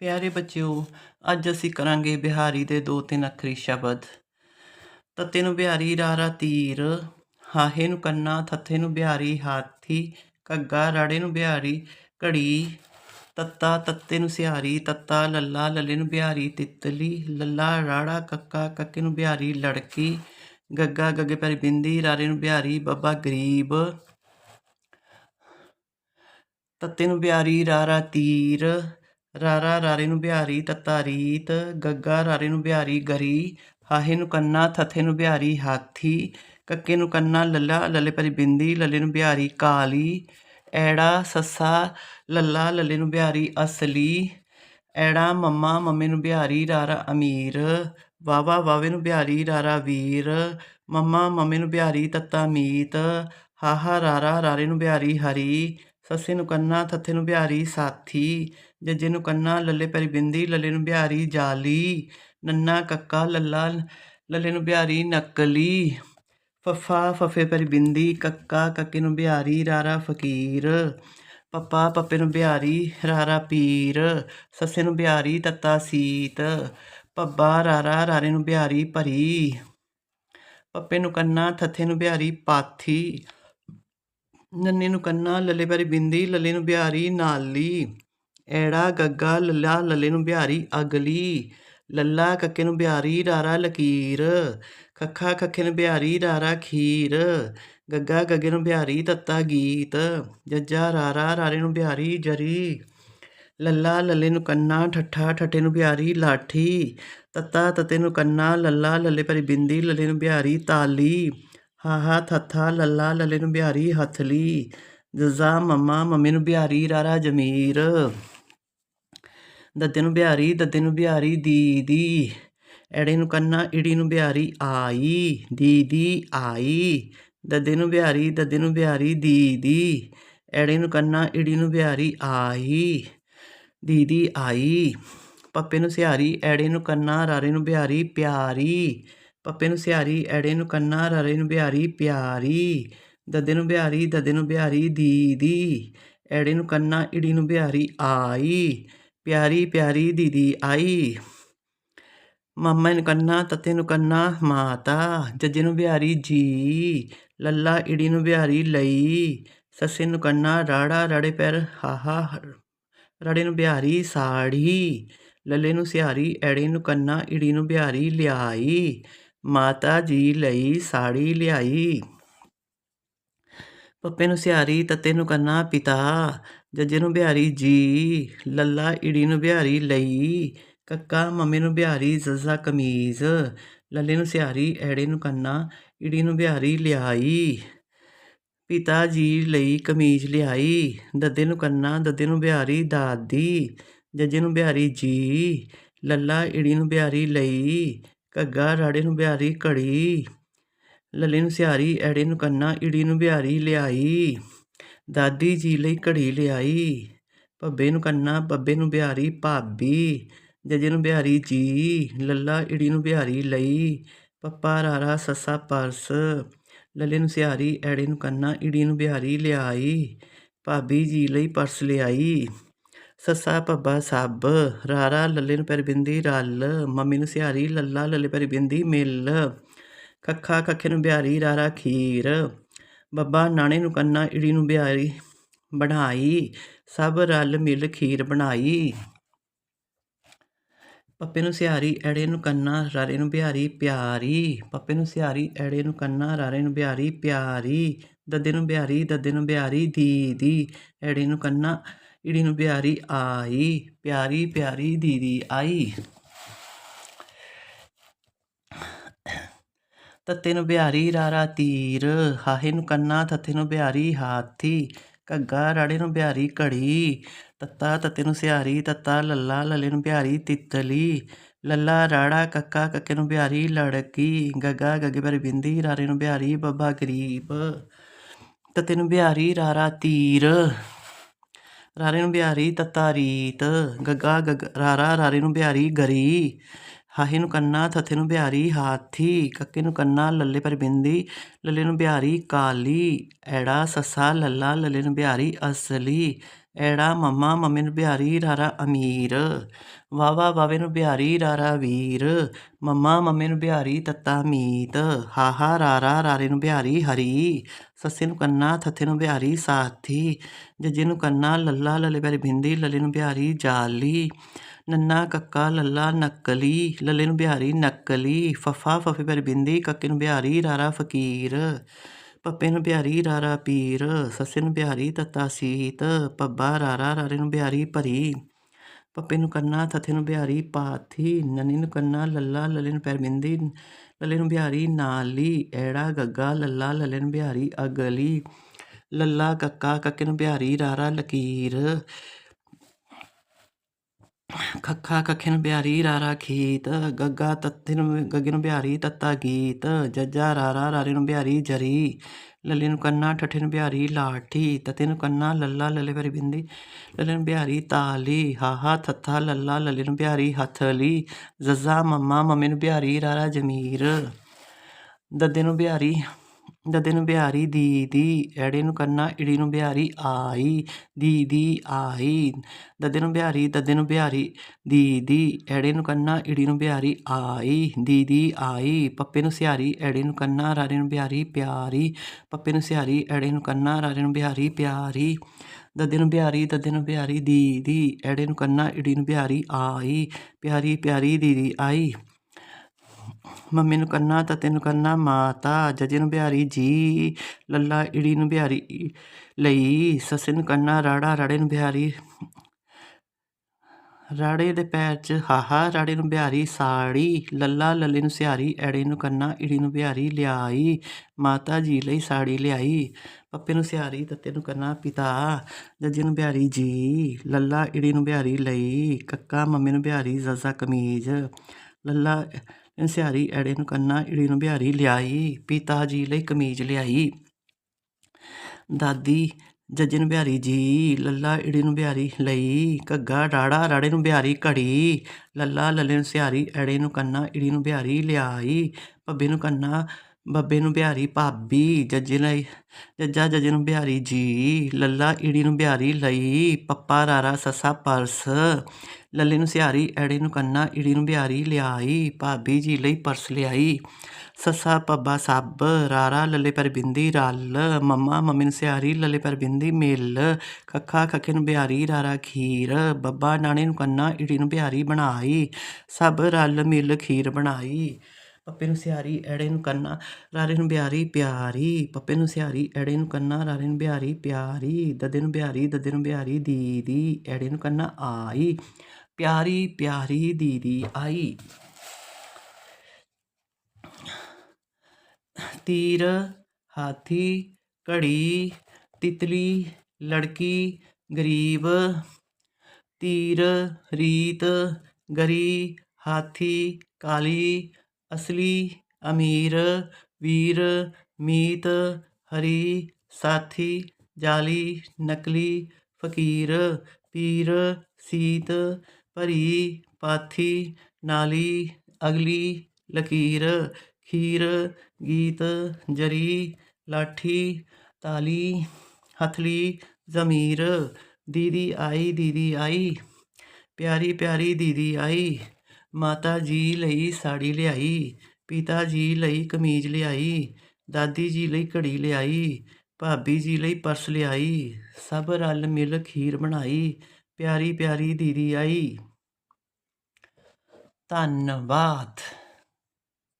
ਪਿਆਰੇ ਬੱਚਿਓ, ਅੱਜ ਅਸੀਂ ਕਰਾਂਗੇ ਬਿਹਾਰੀ ਦੇ ਦੋ ਤਿੰਨ ਅੱਖਰੀ ਸ਼ਬਦ। ਤੱਤੇ ਨੂੰ ਬਿਹਾਰੀ, ਰਾਰਾ, ਤੀਰ। ਹਾਹੇ ਨੂੰ ਕੰਨਾ, ਥੱਥੇ ਨੂੰ ਬਿਹਾਰੀ, ਹਾਥੀ, ਘੱਗਾ, ਰਾੜੇ ਨੂੰ ਬਿਹਾਰੀ, ਘੜੀ। ਤੱਤਾ, ਤੱਤੇ ਨੂੰ ਸਿਹਾਰੀ, ਤੱਤਾ, ਲੱਲਾ, ਲੱਲੇ ਨੂੰ ਬਿਹਾਰੀ, ਤਿੱਤਲੀ। ਲੱਲਾ, ਰਾੜਾ, ਕੱਕਾ, ਕੱਕੇ ਨੂੰ ਬਿਹਾਰੀ, ਲੜਕੀ। ਗੱਗਾ, ਗੱਗੇ ਪੈਰੀ ਬਿੰਦੀ, ਰਾਰੇ ਨੂੰ ਬਿਹਾਰੀ, ਬੱਬਾ ਗਰੀਬ। ਤੱਤੇ ਨੂੰ ਬਿਹਾਰੀ, ਰਾਰਾ, ਤੀਰ। ਰਾਰਾ ਰਾਰੇ ਨੂੰ ਬਿਹਾਰੀ, ਤੱਤਾ ਰੀਤ, ਗੱਗਾ ਰਾਰੇ ਨੂੰ ਬਿਹਾਰੀ, ਗਰੀ, ਹਾਹੇ ਨੂੰ ਕੰਨਾ, ਥੱਥੇ ਨੂੰ ਬਿਹਾਰੀ, ਹਾਥੀ, ਕੱਕੇ ਨੂੰ ਕੰਨਾ, ਲੱਲਾ, ਲੱਲੇ ਪਰੀ ਬਿੰਦੀ, ਲੱਲੇ ਨੂੰ ਬਿਹਾਰੀ, ਕਾਲੀ, ਐੜਾ, ਸੱਸਾ, ਲੱਲਾ, ਲੱਲੇ ਨੂੰ ਬਿਹਾਰੀ, ਅਸਲੀ, ਐੜਾ, ਮੰਮਾ, ਮੰਮੇ ਨੂੰ ਬਿਹਾਰੀ, ਰਾਰਾ, ਅਮੀਰ, ਵਾਵਾ, ਵਾਵੇ ਨੂੰ ਬਿਹਾਰੀ, ਰਾਰਾ, ਵੀਰ, ਮੰਮਾ, ਮੰਮੇ ਨੂੰ ਬਿਹਾਰੀ, ਤੱਤਾ, ਮੀਤ, ਹਾਹਾ, ਰਾਰਾ, ਰਾਰੇ ਨੂੰ ਬਿਹਾਰੀ, ਹਰੀ ਸੱਸੇ ਨੂੰ ਕੰਨਾ, ਥੱਥੇ ਨੂੰ ਬਿਹਾਰੀ, ਸਾਥੀ। ਜੱਜੇ ਨੂੰ ਕੰਨਾ, ਲੱਲੇ ਪੈਰੀ ਬਿੰਦੀ, ਲੱਲੇ ਨੂੰ ਬਿਹਾਰੀ, ਜਾਲੀ। ਨੰਨਾ, ਕੱਕਾ, ਲੱਲਾ, ਲੱਲੇ ਨੂੰ ਬਿਹਾਰੀ, ਨਕਲੀ। ਫੱਫਾ, ਫਫੇ ਪੈਰੀ ਬਿੰਦੀ, ਕੱਕਾ, ਕੱਕੇ ਨੂੰ ਬਿਹਾਰੀ, ਰਾਰਾ, ਫਕੀਰ। ਪੱਪਾ, ਪੱਪੇ ਨੂੰ ਬਿਹਾਰੀ, ਰਾਰਾ, ਪੀਰ। ਸੱਸੇ ਨੂੰ ਬਿਹਾਰੀ, ਤੱਤਾ, ਸੀਤ। ਪੱਬਾ, ਰਾਰਾ, ਰਾਰੇ ਨੂੰ ਬਿਹਾਰੀ, ਭਰੀ। ਪੱਪੇ ਨੂੰ ਕੰਨਾ, ਥੱਥੇ ਨੂੰ ਬਿਹਾਰੀ, ਪਾਥੀ। ਨੰਨੇ ਨੂੰ ਕੰਨਾ, ਲੱਲੇ ਬਾਰੀ ਬਿੰਦੀ, ਲੱਲੇ ਨੂੰ ਬਿਹਾਰੀ, ਨਾਲੀ, ਐੜਾ, ਗੱਗਾ, ਲੱਲਾ, ਲੱਲੇ ਨੂੰ ਬਿਹਾਰੀ, ਅਗਲੀ, ਲੱਲਾ, ਕੱਕੇ ਨੂੰ ਬਿਹਾਰੀ, ਰਾਰਾ, ਲਕੀਰ, ਖੱਖਾ, ਖੱਖੇ ਨੂੰ ਬਿਹਾਰੀ, ਰਾਰਾ, ਖੀਰ, ਗੱਗਾ, ਗੱਗੇ ਨੂੰ ਬਿਹਾਰੀ, ਤੱਤਾ, ਗੀਤ, ਜੱਜਾ, ਰਾਰਾ, ਰਾਰੇ ਨੂੰ ਬਿਹਾਰੀ, ਜਰੀ, ਲੱਲਾ, ਲੱਲੇ ਨੂੰ ਕੰਨਾ, ਠੱਠਾ, ਠੱਠੇ ਨੂੰ ਬਿਹਾਰੀ, ਲਾਠੀ, ਤੱਤਾ, ਤੱਤੇ ਨੂੰ ਕੰਨਾ, ਲੱਲਾ, ਲੱਲੇ ਪਰੀ ਬਿੰਦੀ, ਲੱਲੇ ਨੂੰ ਬਿਹਾਰੀ, ਤਾਲੀ ਹਾਹਾ ਥੱਥਾ ਲੱਲਾ ਲੱਲੇ ਨੂੰ ਬਿਹਾਰੀ ਹਥਲੀ ਜਜ਼ਾ ਮੰਮਾ ਮੰਮੀ ਨੂੰ ਬਿਹਾਰੀ ਰਾਰਾ ਜਮੀਰ। ਦੱਦੇ ਨੂੰ ਬਿਹਾਰੀ, ਦੱਦੇ ਨੂੰ ਬਿਹਾਰੀ ਦੀਦੀ। ਐੜੇ ਨੂੰ ਕੰਨਾ ਈੜੀ ਨੂੰ ਬਿਹਾਰੀ ਆਈ, ਦੀਦੀ ਆਈ। ਦੱਦੇ ਨੂੰ ਬਿਹਾਰੀ, ਦੱਦੇ ਨੂੰ ਬਿਹਾਰੀ ਦੀਦੀ। ਐੜੇ ਨੂੰ ਕੰਨਾ ਈੜੀ ਨੂੰ ਬਿਹਾਰੀ ਆਈ, ਦੀਦੀ ਆਈ। ਪੱਪੇ ਨੂੰ ਸਿਹਾਰੀ, ਐੜੇ ਨੂੰ ਕੰਨਾ, ਰਾਰੇ ਨੂੰ ਬਿਹਾਰੀ ਪਿਆਰੀ। ਪੱਪੇ ਨੂੰ ਸਿਹਾਰੀ ਐੜੇ ਨੂੰ ਕੰਨਾ ਰਾਰੇ ਨੂੰ ਬਿਹਾਰੀ ਪਿਆਰੀ ਦੱਦੇ ਨੂੰ ਬਿਹਾਰੀ ਦਦੇ ਨੂੰ ਬਿਹਾਰੀ ਦੀਦੀ ਐੜੇ ਨੂੰ ਕੰਨਾ ਈੜੀ ਨੂੰ ਬਿਹਾਰੀ ਆਈ ਪਿਆਰੀ ਪਿਆਰੀ ਦੀਦੀ ਆਈ ਮਾਮਾ ਨੂੰ ਕੰਨਾ ਤੱਤੇ ਨੂੰ ਕੰਨਾ ਮਾਤਾ ਜੱਜੇ ਨੂੰ ਬਿਹਾਰੀ ਜੀ ਲੱਲਾ ਈੜੀ ਨੂੰ ਬਿਹਾਰੀ ਲਈ ਸੱਸੇ ਨੂੰ ਕੰਨਾ ਰਾੜਾ ਰੜੇ ਪੈਰ ਹਾਹਾ ਰੜੇ ਨੂੰ ਬਿਹਾਰੀ ਸਾੜੀ ਲੱਲੇ ਨੂੰ ਸਿਹਾਰੀ ਐੜੇ ਨੂੰ ਕੰਨਾ ਈੜੀ ਨੂੰ ਬਿਹਾਰੀ ਲਿਆਈ ਮਾਤਾ ਜੀ ਲਈ ਸਾੜੀ ਲਿਆਈ। ਪੱਪੇ ਨੂੰ ਸਿਆਰੀ, ਤੱਤੇ ਨੂੰ ਕੰਨਾ, ਪਿਤਾ। ਜੱਜੇ ਨੂੰ ਬਿਹਾਰੀ, ਜੀ। ਲੱਲਾ ਈੜੀ ਨੂੰ ਬਿਹਾਰੀ, ਲਈ। ਕੱਕਾ ਮੰਮੀ ਨੂੰ ਬਿਹਾਰੀ, ਜ਼ਜ਼ਾ ਕਮੀਜ਼। ਲੱਲੇ ਨੂੰ ਸਿਆਰੀ, ਐੜੇ ਨੂੰ ਕੰਨਾ ਈੜੀ ਨੂੰ ਬਿਹਾਰੀ, ਲਿਆਈ। ਪਿਤਾ ਜੀ ਲਈ ਕਮੀਜ਼ ਲਿਆਈ। ਦੱਦੇ ਨੂੰ ਕੰਨਾ, ਦੱਦੇ ਨੂੰ ਬਿਹਾਰੀ, ਦਾਦੀ। ਜੱਜੇ ਨੂੰ ਬਿਹਾਰੀ, ਜੀ। ਲੱਲਾ ਈੜੀ ਨੂੰ ਬਿਹਾਰੀ, ਲਈ। ਘੱਗਾ, ਰਾੜੇ ਨੂੰ ਬਿਹਾਰੀ, ਘੜੀ। ਲੱਲੇ ਨੂੰ ਸਿਹਾਰੀ, ਐੜੇ ਨੂੰ ਕੰਨਾ, ਈੜੀ ਨੂੰ ਬਿਹਾਰੀ, ਲਿਆਈ। ਦਾਦੀ ਜੀ ਲਈ ਘੜੀ ਲਿਆਈ। ਭੱਬੇ ਨੂੰ ਕੰਨਾ ਬੱਬੇ ਨੂੰ ਬਿਹਾਰੀ, ਭਾਬੀ। ਜਜੇ ਨੂੰ ਬਿਹਾਰੀ, ਜੀ। ਲੱਲਾ, ਈੜੀ ਨੂੰ ਬਿਹਾਰੀ, ਲਈ। ਪੱਪਾ, ਰਾਰਾ, ਸੱਸਾ, ਪਰਸ। ਲੱਲੇ ਨੂੰ ਸਿਹਾਰੀ, ਐੜੇ ਨੂੰ ਕੰਨਾ, ਈੜੀ ਨੂੰ ਬਿਹਾਰੀ, ਲਿਆਈ। ਭਾਬੀ ਜੀ ਲਈ ਪਰਸ ਲਿਆਈ। ਸੱਸਾ ਪੱਬਾ ਸੱਬ ਰਾਰਾ ਲੱਲੇ ਨੂੰ ਪੈਰ ਬਿੰਦੀ ਰਲ ਮੰਮੀ ਨੂੰ ਸਿਹਾਰੀ ਲੱਲਾ ਲੱਲੇ ਪੈਰ ਬਿੰਦੀ ਮਿਲ ਖੱਖਾ ਖੱਖੇ ਨੂੰ ਬਿਹਾਰੀ ਰਾਰਾ ਖੀਰ, ਬੱਬਾ ਨਾਣੇ ਨੂੰ ਕੰਨਾ ਈੜੀ ਨੂੰ ਬਿਹਾਰੀ ਬਣਾਈ, ਸਭ ਰਲ ਮਿਲ ਖੀਰ ਬਣਾਈ। ਪੱਪੇ ਨੂੰ ਸਿਹਾਰੀ ਐੜੇ ਨੂੰ ਕੰਨਾ ਰਾਰੇ ਨੂੰ ਬਿਹਾਰੀ ਪਿਆਰੀ, ਪੱਪੇ ਨੂੰ ਸਿਹਾਰੀ ਐੜੇ ਨੂੰ ਕੰਨਾ ਰਾਰੇ ਨੂੰ ਬਿਹਾਰੀ ਪਿਆਰੀ, ਦੱਦੇ ਨੂੰ ਬਿਹਾਰੀ, ਦੱਦੇ ਨੂੰ ਬਿਹਾਰੀ ਦੀਦੀ, ਐੜੇ ਨੂੰ ਕੰਨਾ ਈੜੀ ਨੂੰ ਬਿਹਾਰੀ ਆਈ, ਪਿਆਰੀ ਪਿਆਰੀ ਦੀਦੀ ਆਈ। ਤੱਤੇ ਨੂੰ ਬਿਹਾਰੀ ਰਾਰਾ ਤੀਰ, ਹਾਹੇ ਨੂੰ ਕੰਨਾ, ਤੱਤੇ ਨੂੰ ਬਿਹਾਰੀ ਹਾਥੀ, ਘੱਗਾ ਰਾੜੇ ਨੂੰ ਬਿਹਾਰੀ ਘੜੀ, ਤੱਤਾ ਤੱਤੇ ਨੂੰ ਸਿਹਾਰੀ ਤੱਤਾ ਲੱਲਾ ਲੱਲੇ ਨੂੰ ਬਿਹਾਰੀ ਤਿੱਤਲੀ, ਲੱਲਾ ਰਾੜਾ ਕੱਕਾ ਕੱਕੇ ਨੂੰ ਬਿਹਾਰੀ ਲੜਕੀ, ਗੱਗਾ ਗੱਗੇ ਪਰ ਬਿੰਦੀ ਰਾਰੇ ਨੂੰ ਬਿਹਾਰੀ ਬੱਬਾ ਗਰੀਬ। ਤੱਤੇ ਨੂੰ ਬਿਹਾਰੀ ਰਾਰਾ ਤੀਰ ਰਾਰੇ ਨੂੰ ਬਿਹਾਰੀ ਤੱਤਾ ਰੀਤ ਗੱਗਾ ਗੱਗ, ਰਾਰਾ ਰਾਰੇ ਨੂੰ ਬਿਹਾਰੀ ਗਰੀ, ਹਾਹੇ ਨੂੰ ਕੰਨਾ ਥੱਥੇ ਨੂੰ ਬਿਹਾਰੀ ਹਾਥੀ, ਕੱਕੇ ਨੂੰ ਕੰਨਾ ਲੱਲੇ ਪਰ ਬਿੰਦੀ ਲੱਲੇ ਨੂੰ ਬਿਹਾਰੀ ਕਾਲੀ, ਐੜਾ ਸੱਸਾ ਲੱਲਾ, ਲੱਲੇ ਨੂੰ ਬਿਹਾਰੀ ਅਸਲੀ। ਐੜਾ ਮੰਮਾ, ਮੰਮੀ ਨੂੰ ਬਿਹਾਰੀ ਰਾਰਾ ਅਮੀਰ। ਵਾਵਾ ਵਾਵੇ ਨੂੰ ਬਿਹਾਰੀ ਰਾਰਾ ਵੀਰ। ਮੰਮਾ, ਮੰਮੇ ਨੂੰ ਬਿਹਾਰੀ ਤੱਤਾ ਮੀਤ। ਹਾਹਾ ਰਾਰਾ, ਰਾਰੇ ਨੂੰ ਬਿਹਾਰੀ ਹਰੀ। ਸੱਸੇ ਨੂੰ ਕੰਨਾ, ਥੱਥੇ ਨੂੰ ਬਿਹਾਰੀ ਸਾਥੀ। ਜੱਜੇ ਨੂੰ ਕੰਨਾ, ਲੱਲਾ, ਲੱਲੇ ਪਿਆਰੀ ਬਿੰਦੀ। ਲੱਲੇ ਨੂੰ ਬਿਹਾਰੀ ਜਾਲੀ। ਨੰਨਾ, ਕੱਕਾ, ਲੱਲਾ, ਨਕਲੀ। ਲੱਲੇ ਨੂੰ ਬਿਹਾਰੀ ਨਕਲੀ। ਫਫਾ, ਫਫੇ ਪਿਆਰੀ ਬਿੰਦੀ। ਕੱਕੇ ਨੂੰ ਬਿਹਾਰੀ ਰਾਰਾ ਫਕੀਰ। ਪੱਪੇ ਨੂੰ ਬਿਹਾਰੀ ਰਾਰਾ ਪੀਰ, ਸੱਸੇ ਨੂੰ ਬਿਹਾਰੀ ਤੱਤਾ ਸੀਤ, ਪੱਬਾ ਰਾਰਾ ਰਾਰੇ ਨੂੰ ਬਿਹਾਰੀ ਭਰੀ। ਪੱਪੇ ਨੂੰ ਕੰਨਾ ਥੱਥੇ ਨੂੰ ਬਿਹਾਰੀ ਪਾਥੀ, ਨਨੀ ਨੂੰ ਕੰਨਾ, ਲੱਲਾ ਲੱਲੇ ਨੂੰ ਪੈਰ ਬਿੰਦੀ ਲੱਲੇ ਨੂੰ ਬਿਹਾਰੀ ਨਾਲੀ, ਐੜਾ ਗੱਗਾ, ਲੱਲਾ ਲੱਲੇ ਨੂੰ ਬਿਹਾਰੀ ਅਗਲੀ, ਲੱਲਾ ਕੱਕਾ ਕੱਕੇ ਨੂੰ ਬਿਹਾਰੀ ਰਾਰਾ ਲਕੀਰ। ਖੱਖਾ ਕੱਖੇ ਨੂੰ ਬਿਹਾਰੀ ਰਾਰਾ ਖੀਤ, ਗੱਗਾ ਤੱਤੇ ਨੂੰ, ਗੱਗੇ ਨੂੰ ਬਿਹਾਰੀ ਤੱਤਾ ਗੀਤ, ਜੱਜਾ ਰਾਰਾ ਰਾਰੇ ਨੂੰ ਬਿਹਾਰੀ ਜਰੀ, ਲੱਲੇ ਨੂੰ ਕੰਨਾ, ਠੱਠੇ ਨੂੰ ਬਿਹਾਰੀ ਲਾਠੀ, ਤਤੇ ਨੂੰ ਕੰਨਾ, ਲੱਲਾ ਲੱਲੇ ਪਿਆਰੀ ਬਿੰਦੀ, ਲੱਲੇ ਨੂੰ ਬਿਹਾਰੀ ਤਾਲੀ, ਹਾਹਾ ਥੱਥਾ ਲੱਲਾ ਲੱਲੇ ਨੂੰ ਬਿਹਾਰੀ ਹੱਥਲੀ, ਜਜ਼ਾ ਮੰਮਾ ਮੰਮੀ ਨੂੰ ਬਿਹਾਰੀ ਰਾਰਾ ਜਮੀਰ, ਦੱਦੇ ਨੂੰ ਬਿਹਾਰੀ ਦੱਦੇ ਨੂੰ ਬਿਹਾਰੀ ਦੀਦੀ, ਐੜੇ ਨੂੰ ਕੰਨਾ, ਇੜੀ ਨੂੰ ਬਿਹਾਰੀ ਆਈ, ਦੀਦੀ ਆਈ। ਦੱਦੇ ਨੂੰ ਬਿਹਾਰੀ ਦੱਦੇ ਨੂੰ ਬਿਹਾਰੀ ਦੀਦੀ, ਐੜੇ ਨੂੰ ਕੰਨਾ, ਇੜੀ ਨੂੰ ਬਿਹਾਰੀ ਆਈ, ਦੀਦੀ ਆਈ। ਪੱਪੇ ਨੂੰ ਸਿਹਾਰੀ, ਐੜੇ ਨੂੰ ਕੰਨਾ, ਰਾਰੇ ਨੂੰ ਬਿਹਾਰੀ ਪਿਆਰੀ। ਪੱਪੇ ਨੂੰ ਸਿਹਾਰੀ, ਐੜੇ ਨੂੰ ਕੰਨਾ, ਰਾਰੇ ਨੂੰ ਬਿਹਾਰੀ ਪਿਆਰੀ। ਦੱਦੇ ਨੂੰ ਬਿਹਾਰੀ ਦੱਦੇ ਨੂੰ ਬਿਹਾਰੀ ਦੀਦੀ, ਐੜੇ ਨੂੰ ਕੰਨਾ, ਇੜੀ ਨੂੰ ਬਿਹਾਰੀ ਆਈ। ਪਿਆਰੀ ਪਿਆਰੀ ਦੀਦੀ ਆਈ। ਮੰਮੀ ਨੂੰ ਕੰਨਾ ਤਤੇ ਨੂੰ ਕੰਨਾ ਮਾਤਾ, ਜਜੇ ਨੂੰ ਬਿਹਾਰੀ ਜੀ, ਲੱਲਾ ਇੜੀ ਨੂੰ ਬਿਹਾਰੀ ਲਈ, ਸੱਸੇ ਨੂੰ ਕੰਨਾ, ਰਾੜਾ, ਰਾੜੇ ਨੂੰ ਬਿਹਾਰੀ, ਰਾੜੇ ਦੇ ਪੈਰ 'ਚ ਹਾਹਾ, ਰਾੜੇ ਨੂੰ ਬਿਹਾਰੀ ਸਾੜੀ, ਲੱਲਾ ਲੱਲੇ ਨੂੰ ਸਿਹਾਰੀ, ਐੜੇ ਨੂੰ ਕੰਨਾ, ਇੜੀ ਨੂੰ ਬਿਹਾਰੀ ਲਿਆਈ, ਮਾਤਾ ਜੀ ਲਈ ਸਾੜੀ ਲਿਆਈ, ਪੱਪੇ ਨੂੰ ਸਿਹਾਰੀ, ਤੱਤੇ ਨੂੰ ਕੰਨਾ ਪਿਤਾ, ਜੱਜੇ ਨੂੰ ਬਿਹਾਰੀ ਜੀ, ਲੱਲਾ ਇੜੀ ਨੂੰ ਬਿਹਾਰੀ ਲਈ, ਕੱਕਾ ਮੰਮੀ ਨੂੰ ਬਿਹਾਰੀ, ਜ਼ਜ਼ਾ ਕਮੀਜ਼, ਲੱਲਾ ਸਿਹਾਰੀ ਐੜੇ ਨੂੰ ਕੰਨਾ ਇੜੀ ਨੂੰ ਬਿਹਾਰੀ ਲਿਆਈ, ਪਿਤਾ ਜੀ ਲਈ ਕਮੀਜ਼ ਲਿਆਈ। ਦਾਦੀ ਜੱਜੇ ਨੂੰ ਬਿਹਾਰੀ ਜੀ, ਲੱਲਾ ਇੜੀ ਨੂੰ ਬਿਹਾਰੀ ਲਈ, ਘੱਗਾ ਰਾੜਾ ਰਾੜੇ ਨੂੰ ਬਿਹਾਰੀ ਘੜੀ, ਲੱਲਾ ਲੱਲੇ ਨੂੰ ਸਿਹਾਰੀ ਐੜੇ ਨੂੰ ਕੰਨਾ ਇੜੀ ਨੂੰ ਬਿਹਾਰੀ ਲਿਆਈ, ਭੱਬੇ ਨੂੰ ਕੰਨਾ ਬੱਬੇ ਨੂੰ ਬਿਹਾਰੀ ਭਾਬੀ, ਜੱਜੇ ਲਈ, ਜੱਜਾ ਜੱਜੇ ਨੂੰ ਬਿਹਾਰੀ ਜੀ, ਲੱਲਾ ਇੜੀ ਨੂੰ ਬਿਹਾਰੀ ਲਈ, ਪੱਪਾ ਰਾਰਾ ਸੱਸਾ ਪਰਸ, ਲੱਲੇ ਨੂੰ ਸਿਹਾਰੀ, ਐੜੇ ਨੂੰ ਕੰਨਾ ਇੜੀ ਨੂੰ ਬਿਹਾਰੀ ਲਿਆਈ, ਭਾਬੀ ਜੀ ਲਈ ਪਰਸ ਲਿਆਈ, ਸੱਸਾ ਪੱਬਾ ਸੱਬ, ਰਾਰਾ ਲੱਲੇ ਪਰ ਬਿੰਦੀ ਰਲ, ਮੰਮਾ ਮੰਮੀ ਨੂੰ ਸਿਹਾਰੀ, ਲੱਲੇ ਪਰ ਬਿੰਦੀ ਮਿਲ, ਖੱਖਾ ਖੱਖੇ ਨੂੰ ਬਿਹਾਰੀ, ਰਾਰਾ ਖੀਰ, ਬੱਬਾ ਨਾਣੇ ਨੂੰ ਕੰਨਾ ਇੜੀ ਨੂੰ ਬਿਹਾਰੀ ਬਣਾਈ, ਸਭ ਰਲ ਮਿਲ ਖੀਰ ਬਣਾਈ। ਪੱਪੇ ਨੂੰ ਸਿਹਾਰੀ, ਐੜੇ ਨੂੰ ਕੰਨਾ, ਰਾਰੇ ਨੂੰ ਬਿਹਾਰੀ, ਪਿਆਰੀ, ਪੱਪੇ ਨੂੰ ਸਿਹਾਰੀ, ਐੜੇ ਨੂੰ ਕੰਨਾ, ਰਾਰੇ ਨੂੰ ਬਿਹਾਰੀ, ਪਿਆਰੀ, ਦਦੇ ਨੂੰ ਬਿਹਾਰੀ, ਦਦੇ ਨੂੰ ਬਿਹਾਰੀ, ਦੀਦੀ, ਐੜੇ ਨੂੰ ਕੰਨਾ, ਆਈ, ਪਿਆਰੀ ਪਿਆਰੀ, ਦੀਦੀ, ਆਈ। ਤੀਰ, ਹਾਥੀ, ਘੜੀ, ਤਿਤਲੀ, ਲੜਕੀ, ਗਰੀਬ, ਤੀਰ, ਰੀਤ, ਗਰੀ, ਹਾਥੀ, ਕਾਲੀ ਅਸਲੀ ਅਮੀਰ, ਵੀਰ, ਮੀਤ, ਹਰੀ, ਸਾਥੀ, ਜਾਲੀ, ਨਕਲੀ, ਫਕੀਰ, ਪੀਰ, ਸੀਤ, ਭਰੀ, ਪਾਥੀ, ਨਾਲੀ, ਅਗਲੀ, ਲਕੀਰ, ਖੀਰ, ਗੀਤ, ਜਰੀ, ਲਾਠੀ, ਤਾਲੀ, ਹਥਲੀ, ਜ਼ਮੀਰ, ਦੀਦੀ ਆਈ ਦੀਦੀ ਆਈ, ਪਿਆਰੀ ਪਿਆਰੀ ਦੀਦੀ ਆਈ। ਮਾਤਾ ਜੀ ਲਈ ਸਾੜੀ ਲਿਆਈ, ਪਿਤਾ ਜੀ ਲਈ ਕਮੀਜ਼ ਲਿਆਈ, ਦਾਦੀ ਜੀ ਲਈ ਘੜੀ ਲਿਆਈ, ਭਾਬੀ ਜੀ ਲਈ ਪਰਸ ਲਿਆਈ, ਸਭ ਰਲ ਮਿਲ ਖੀਰ ਬਣਾਈ, ਪਿਆਰੀ ਪਿਆਰੀ ਦੀਦੀ ਆਈ। ਧੰਨਵਾਦ।